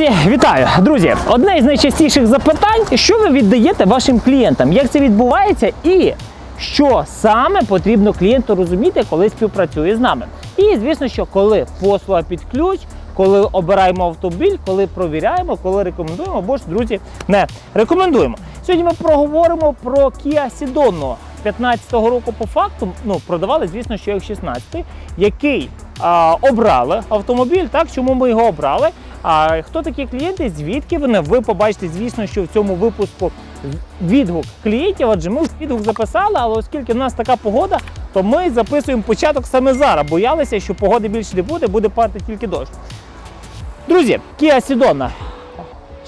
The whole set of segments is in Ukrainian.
Друзі, вітаю! Друзі, одне із найчастіших запитань, що ви віддаєте вашим клієнтам, як це відбувається, і що саме потрібно клієнту розуміти, коли співпрацює з нами. І звісно, що коли послуга під ключ, коли обираємо автомобіль, коли провіряємо, коли рекомендуємо, або ж друзі не рекомендуємо. Сьогодні ми проговоримо про Kia Cedono 15-го року по факту. Ну продавали, звісно, що як 16 який а, обрали автомобіль. Так, чому ми його обрали? А хто такі клієнти? Звідки вони? Ви побачите, звісно, що в цьому випуску відгук клієнтів, адже ми відгук записали, але оскільки в нас така погода, то ми записуємо початок саме зараз. Боялися, що погоди більше не буде, буде падати тільки дощ. Друзі, Kia Cedono,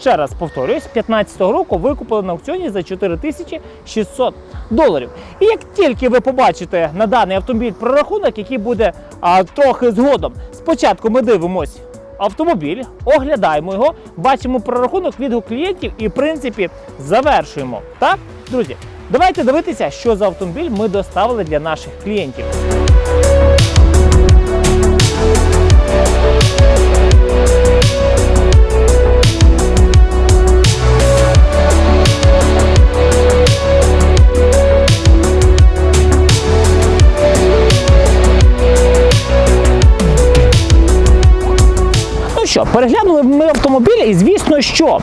ще раз повторюсь, 15-го року викупили на аукціоні за 4600 доларів. І як тільки ви побачите на даний автомобіль прорахунок, який буде а, трохи згодом, спочатку ми дивимось автомобіль, оглядаємо його, бачимо прорахунок відгук клієнтів і, в принципі, завершуємо. Так, друзі, давайте дивитися, що за автомобіль ми доставили для наших клієнтів. Що, переглянули ми автомобіль, і звісно, що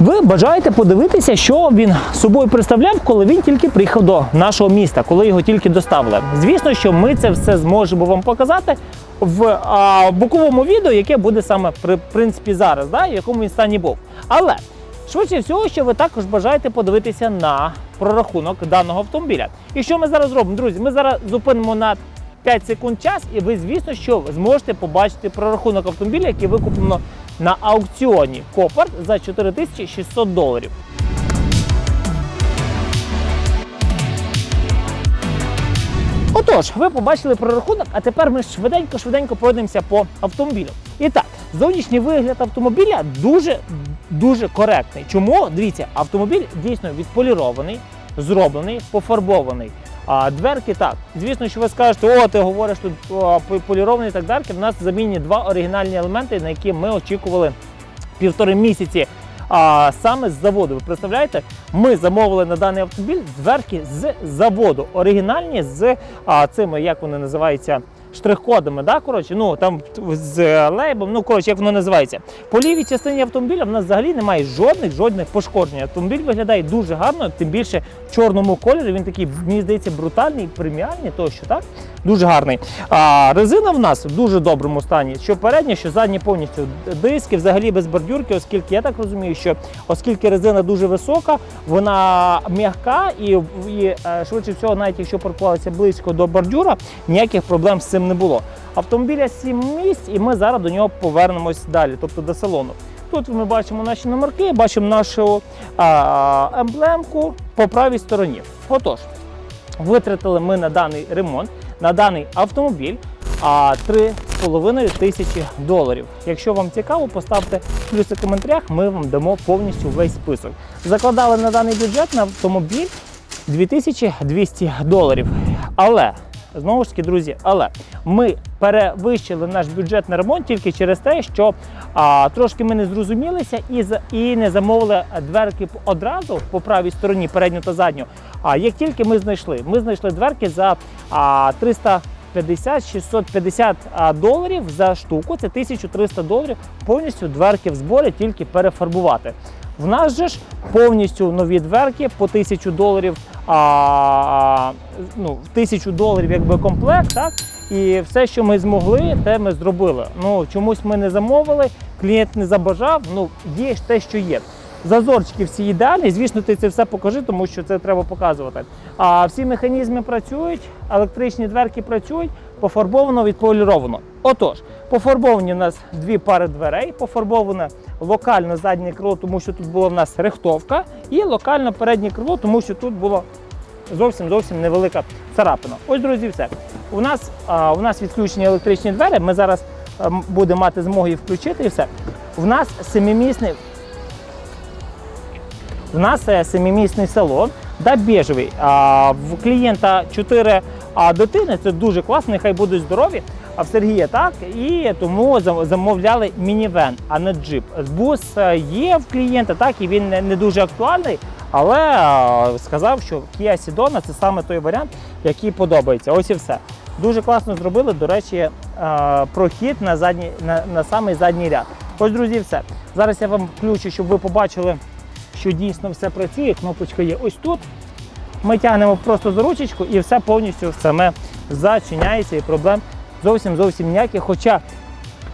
ви бажаєте подивитися, що він собою представляв, коли він тільки приїхав до нашого міста, коли його тільки доставили. Звісно, що ми це все зможемо вам показати в а, боковому відео, яке буде саме при принципі зараз, да, в якому він стані був. Але швидше всього, що ви також бажаєте подивитися на прорахунок даного автомобіля. І що ми зараз зробимо, друзі? Ми зараз зупинимо на 5 секунд час, і ви, звісно, що зможете побачити прорахунок автомобіля, який викуплено на аукціоні Копарт за 4600 доларів. Отож, ви побачили прорахунок, а тепер ми швиденько-швиденько пройдемося по автомобілю. І так, зовнішній вигляд автомобіля дуже дуже коректний. Чому? Дивіться, автомобіль дійсно відполірований, зроблений, пофарбований. А дверки так. Звісно, що ви скажете, о, ти говориш тут поліровані так далі. В нас замінні два оригінальні елементи, на які ми очікували півтори місяці. А саме з заводу. Ви представляєте, ми замовили на даний автомобіль дверки з заводу. Оригінальні з а, цими, як вони називаються, штрих-кодами. Да? Коротше, ну там з лейбом, ну коротше, як воно називається. По лівій частині автомобіля в нас взагалі немає жодних жодних пошкоджень. Автомобіль виглядає дуже гарно, тим більше в чорному кольорі. Він такий, мені здається, брутальний, преміальний, тощо так. Дуже гарний. А резина в нас в дуже доброму стані. Що передня, що задня повністю диски, взагалі без бордюрки, оскільки я так розумію, що оскільки резина дуже висока, вона м'яка і, і е, швидше всього, навіть якщо паркувалися близько до бордюра, ніяких проблем з цим не було. Автомобіля 7 місць, і ми зараз до нього повернемось далі, тобто до салону. Тут ми бачимо наші номерки, бачимо нашу а, емблемку по правій стороні. Отож, витратили ми на даний ремонт, на даний автомобіль а 3,5 тисячі доларів. Якщо вам цікаво, поставте плюси в коментарях, ми вам дамо повністю весь список. Закладали на даний бюджет на автомобіль 2200 доларів. Але Знову ж таки, друзі, але ми перевищили наш бюджет на ремонт тільки через те, що а, трошки ми не зрозумілися і і не замовили дверки одразу по правій стороні, передню та задню. А як тільки ми знайшли, ми знайшли дверки за а, 350-650 доларів за штуку, це 1300 доларів, повністю дверки в зборі тільки перефарбувати. В нас же ж повністю нові дверки по 1000 доларів, а, ну, 1000 доларів якби комплект, так? І все, що ми змогли, те ми зробили. Ну, Чомусь ми не замовили, клієнт не забажав, ну, є ж те, що є. Зазорчики всі ідеальні, звісно, ти це все покажи, тому що це треба показувати. А всі механізми працюють, електричні дверки працюють, пофарбовано, відполіровано. Отож, пофарбовані у нас дві пари дверей, пофарбоване локально заднє крило, тому що тут була в нас рихтовка, і локально переднє крило, тому що тут була зовсім зовсім невелика царапина. Ось, друзі, все. У нас а, у нас відключені електричні двері. Ми зараз а, будемо мати змогу їх включити і все. У нас семимісний. У нас е, семимісний салон, да, біжевий. А, в клієнта 4 а, дитини, це дуже класно, нехай будуть здорові. А в Сергія так, і тому зам- замовляли мінівен, а не джип. Бус е, є в клієнта, так, і він не, не дуже актуальний, але е, сказав, що Kia Sedona це саме той варіант, який подобається. Ось і все. Дуже класно зробили. До речі, е, прохід на задній на, на самий задній ряд. Ось, друзі, все. Зараз я вам включу, щоб ви побачили, що дійсно все працює. Кнопочка є ось тут. Ми тягнемо просто за ручечку і все повністю саме зачиняється і проблем зовсім зовсім ніяких. Хоча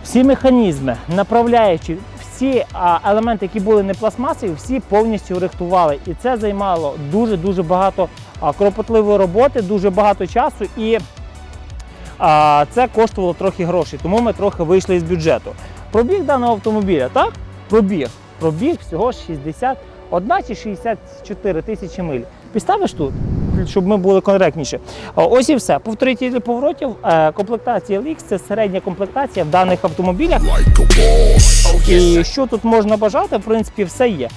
всі механізми, направляючи всі елементи, які були не пластмасові, всі повністю рихтували. І це займало дуже-дуже багато кропотливої роботи, дуже багато часу і це коштувало трохи грошей, тому ми трохи вийшли з бюджету. Пробіг даного автомобіля, так? Пробіг. Пробіг всього 61 чи 64 тисячі миль. Підставиш тут, щоб ми були коректніші. Ось і все. Повторитель поворотів. Е, Комплектація LX – це середня комплектація в даних автомобілях. І що тут можна бажати, в принципі, все є.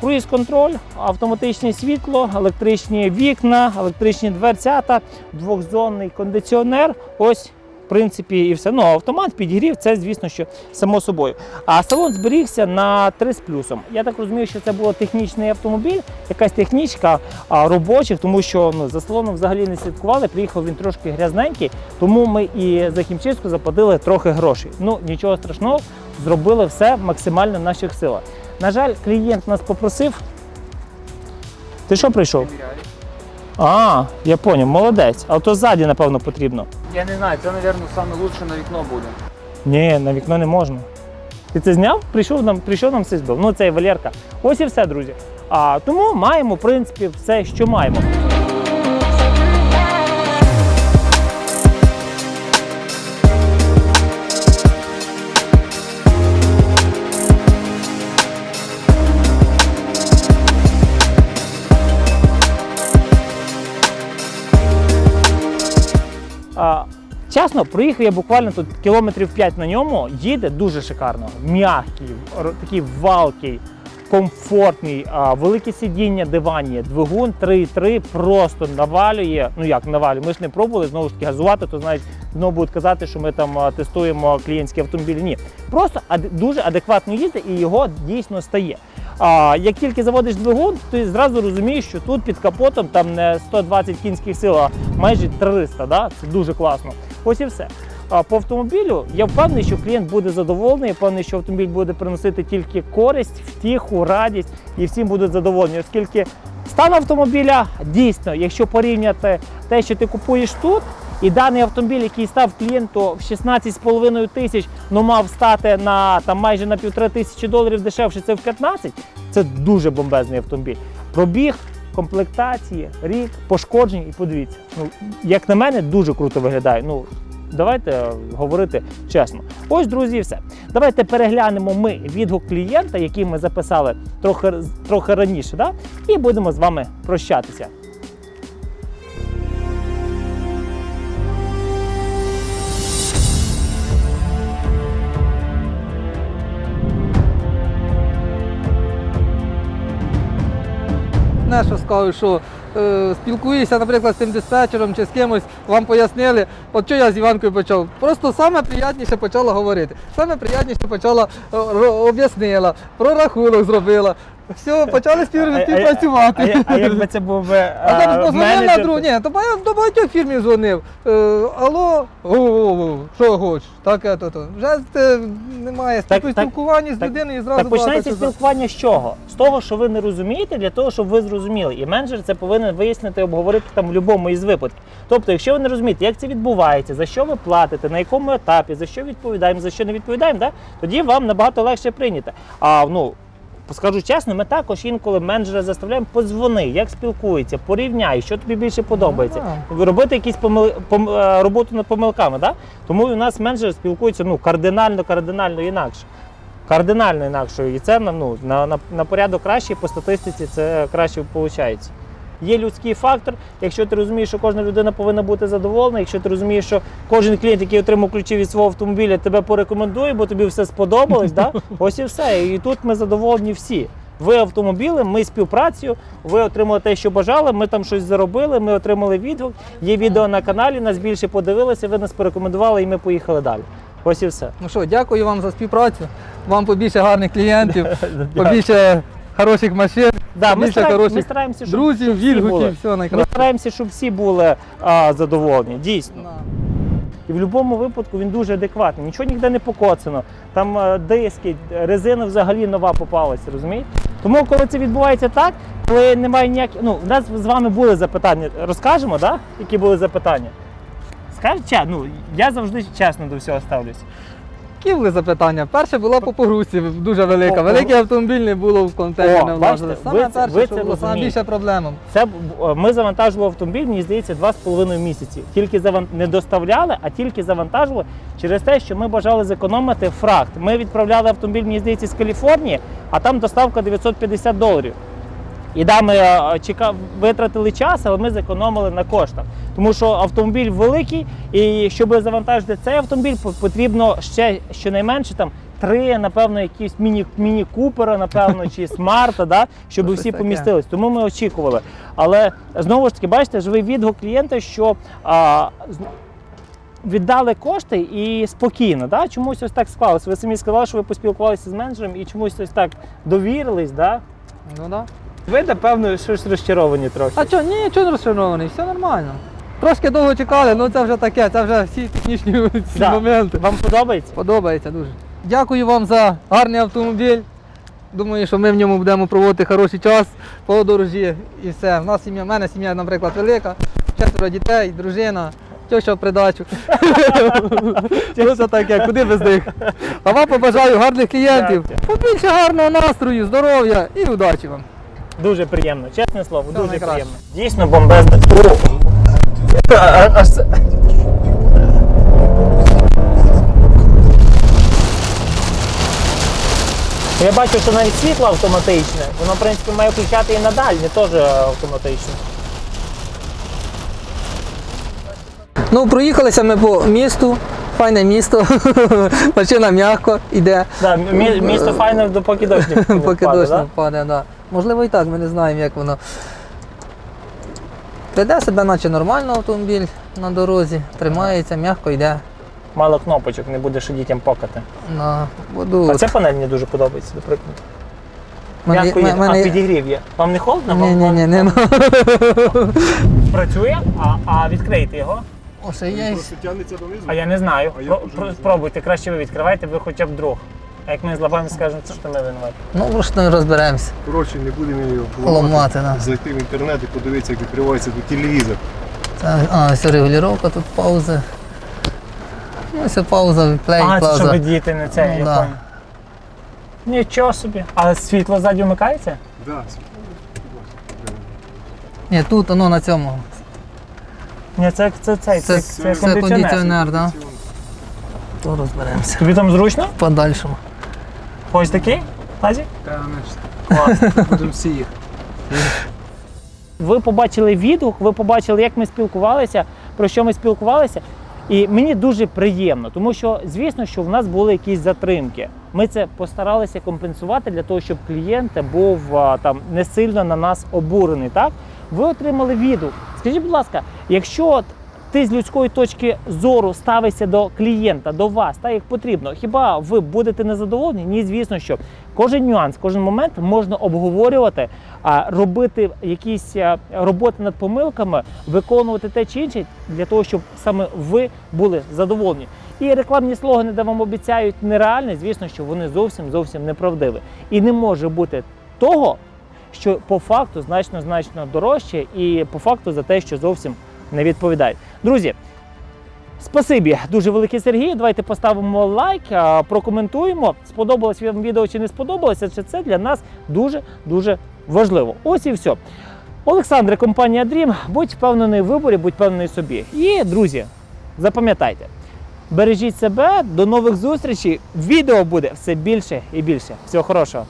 Круїз контроль, автоматичне світло, електричні вікна, електричні дверцята, двохзонний кондиціонер. Ось, в принципі, і все. Ну, автомат підігрів, це, звісно, що само собою. А салон зберігся на 3 з плюсом. Я так розумію, що це був технічний автомобіль, якась технічка робочих, тому що ну, за салоном взагалі не слідкували. Приїхав він трошки грязненький, тому ми і за хімчистку заплатили трохи грошей. Ну, нічого страшного, зробили все максимально в наших силах. На жаль, клієнт нас попросив. Ти що прийшов? А, я поняв, молодець. А то ззаді, напевно, потрібно. Я не знаю, це, мабуть, саме лучше на вікно буде. Ні, на вікно не можна. Ти це зняв? Прийшов нам, прийшов нам все збив. Ну, це і Валерка. Ось і все, друзі. А, тому маємо, в принципі, все, що маємо. Чесно, проїхав я буквально тут кілометрів 5 на ньому, їде дуже шикарно. М'який, такий валкий, комфортний, велике сидіння дивані, двигун 3.3 просто навалює. Ну як навалює? Ми ж не пробували знову ж таки газувати, то знають, знову будуть казати, що ми там тестуємо клієнтські автомобілі. Ні, просто дуже адекватно їздить і його дійсно стає. А як тільки заводиш двигун, ти зразу розумієш, що тут під капотом там не 120 кінських сил, а майже 300. Да? Це дуже класно. Ось і все. А по автомобілю я впевнений, що клієнт буде задоволений, я впевнений, що автомобіль буде приносити тільки користь, втіху, радість і всім будуть задоволені, оскільки стан автомобіля дійсно, якщо порівняти те, що ти купуєш тут. І даний автомобіль, який став клієнту в 16,5 тисяч, ну мав стати на там майже на півтори тисячі доларів дешевше, це в 15, це дуже бомбезний автомобіль. Пробіг, комплектації, рік, пошкоджень і подивіться. Ну, як на мене, дуже круто виглядає. Ну, давайте е, говорити чесно. Ось, друзі, все. Давайте переглянемо ми відгук клієнта, який ми записали трохи, трохи раніше, да? і будемо з вами прощатися. Не, що скажу, що е, спілкуюся, наприклад, з цим диспетчером чи з кимось, вам пояснили, от що я з Іванкою почав. Просто саме приятніше почала говорити. Саме приятніше почала е, об'яснила, про рахунок зробила. Все, почали спів, А- а- співпрацювати. А, я- а якби це був би А там е, позвонив на менеджер, другу, ні, то ба- до багатьох фірмів дзвонив. Е, алло, о, о, о, що хочеш, таке то то. Вже е, немає Так, так, так, спілкування з так, людиною і зразу Так починається чого. спілкування з чого? З того, що ви не розумієте, для того, щоб ви зрозуміли. І менеджер це повинен вияснити, обговорити там в будь-якому із випадків. Тобто, якщо ви не розумієте, як це відбувається, за що ви платите, на якому етапі, за що відповідаємо, за що не відповідаємо, да? тоді вам набагато легше прийняти. А ну. Скажу чесно, ми також інколи менеджера заставляємо подзвони, як спілкується, порівняй, що тобі більше подобається. Робити якісь помил... пом... е, роботу над помилками. Да? Тому у нас менеджер спілкується ну, кардинально, кардинально інакше. Кардинально інакше. І це ну, на, на, на порядок краще, по статистиці це краще виходить. Є людський фактор. Якщо ти розумієш, що кожна людина повинна бути задоволена, якщо ти розумієш, що кожен клієнт, який отримав ключі від свого автомобіля, тебе порекомендує, бо тобі все сподобалось, да? ось і все. І тут ми задоволені всі. Ви автомобіли, ми співпрацею, ви отримали те, що бажали. Ми там щось заробили, ми отримали відгук. Є відео на каналі, нас більше подивилися, ви нас порекомендували, і ми поїхали далі. Ось і все. Ну що, дякую вам за співпрацю. Вам побільше гарних клієнтів, побільше хороших машин, Да, ми, побільше стараємося, ми стараємося, щоб друзів, всі були. відгуків, все Ми стараємося, щоб всі були а, задоволені. Дійсно. Да. І в будь-якому випадку він дуже адекватний. Нічого ніде не покоцано. Там е, диски, резина взагалі нова попалася, розумієте? Тому, коли це відбувається так, коли немає ніяких. Ну, у нас з вами були запитання. Розкажемо, да? які були запитання? Скажіть, ну, я завжди чесно до всього ставлюся. Які були запитання? Перше була по погрузці дуже велика. Великий автомобіль не було в контейнер, не влазили. ви Саме це- перше, ви що це було, більше проблема. Це ми завантажували автомобіль, мені здається, два з половиною місяці. Тільки заван... не доставляли, а тільки завантажували через те, що ми бажали зекономити фрахт. Ми відправляли автомобіль, мені здається, з Каліфорнії, а там доставка 950 доларів. І да, ми е, чека... витратили час, але ми зекономили на коштах. Тому що автомобіль великий, і щоб завантажити цей автомобіль, потрібно ще щонайменше там три, напевно, якісь міні, міні-купера, напевно, чи смарта, да, щоб всі помістились. Тому ми очікували. Але знову ж таки, бачите, живий відгук клієнта, що а, віддали кошти і спокійно. Да? Чомусь ось так склалося. Ви самі сказали, що ви поспілкувалися з менеджером і чомусь ось так довірились. Да? Ну да. Ви, напевно, щось розчаровані трохи. А що, ні, нічого не розчарований, все нормально. Трошки довго чекали, ну це вже таке, це вже всі технічні ці Да. моменти. Вам подобається? Подобається дуже. Дякую вам за гарний автомобіль. Думаю, що ми в ньому будемо проводити хороший час, подорожі і все. У нас сім'я, в мене сім'я, наприклад, велика, четверо дітей, дружина, теща в придачу. Ну це таке, куди без них. А вам побажаю гарних клієнтів, побільше гарного настрою, здоров'я і удачі вам. Дуже приємно, чесне слово, Все дуже найкраще. приємно. Дійсно бомбезне. О! А- аж це- Я бачу, що навіть світло автоматичне. Воно, в принципі, має включати і на дальні, теж автоматично. Ну, проїхалися ми по місту, файне місто, машина м'яко йде. Да, мі- місто файне, допоки дощ не Поки впаде, дощ да? не впаде, да. Можливо і так, ми не знаємо, як воно. Веде себе, наче нормально автомобіль на дорозі, тримається, м'яко йде Мало кнопочок, не буде що дітям покати. на воду. А ця панель мені дуже подобається, наприклад. Мене- М'яко їде. мене- А підігрів є. Вам не холодно? Ні, Вам- ні, вам- ні, нема. Працює, а, а відкрийте його. О, ще є. Просто тягнеться донизу. А я не знаю. А я Про- не знаю. Спробуйте, краще ви відкривайте, ви хоча б друг. А як ми з лабами скажемо, це що ми винуваті. Ну, просто розберемося. Коротше, не будемо її Ламати, да. Зайти в інтернет і подивитися, як відкривається тут телевізор. Це, а, ось регулювання, тут пауза. Ну, ось пауза, плей, а, це пауза. щоб діти не це, Ну, я да. понял. Нічого собі. А світло ззаді вмикається? Да. Ні, тут воно на цьому. Ні, це, це, це, Це- це, це кондиціонер. кондиціонер, так? То розберемося. Тобі там зручно? В подальшому. Ось такий? Лазі? Будемо всі їх. ви побачили відгук, ви побачили, як ми спілкувалися, про що ми спілкувалися. І мені дуже приємно, тому що звісно, що в нас були якісь затримки. Ми це постаралися компенсувати для того, щоб клієнт був там не сильно на нас обурений. Так, ви отримали відгук. Скажіть, будь ласка, якщо от ти з людської точки зору ставишся до клієнта, до вас, так як потрібно, хіба ви будете незадоволені? Ні, звісно, що кожен нюанс, кожен момент можна обговорювати, робити якісь роботи над помилками, виконувати те чи інше для того, щоб саме ви були задоволені. І рекламні слогани, де вам обіцяють нереальне, звісно, що вони зовсім зовсім неправдиві. І не може бути того, що по факту значно значно дорожче, і по факту за те, що зовсім не відповідають. Друзі, спасибі дуже велике Сергій. Давайте поставимо лайк, прокоментуємо, сподобалось вам відео чи не сподобалося. Чи це для нас дуже дуже важливо. Ось і все. Олександре, компанія Dream, будь впевнений в виборі, будь впевнений собі. І друзі, запам'ятайте. Бережіть себе, до нових зустрічей. Відео буде все більше і більше. Всього хорошого.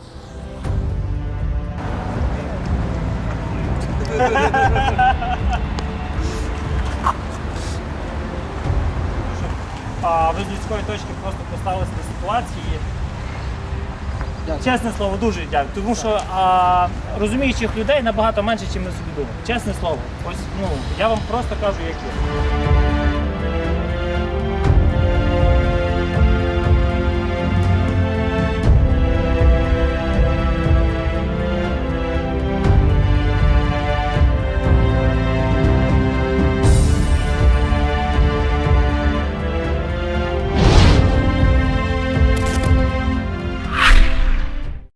А ви з людської точки просто поставилися до ситуації. Дякую. Чесне слово, дуже дякую. Тому що а, розуміючих людей набагато менше, ніж ми собі думаємо. Чесне слово. Ось ну я вам просто кажу, як є.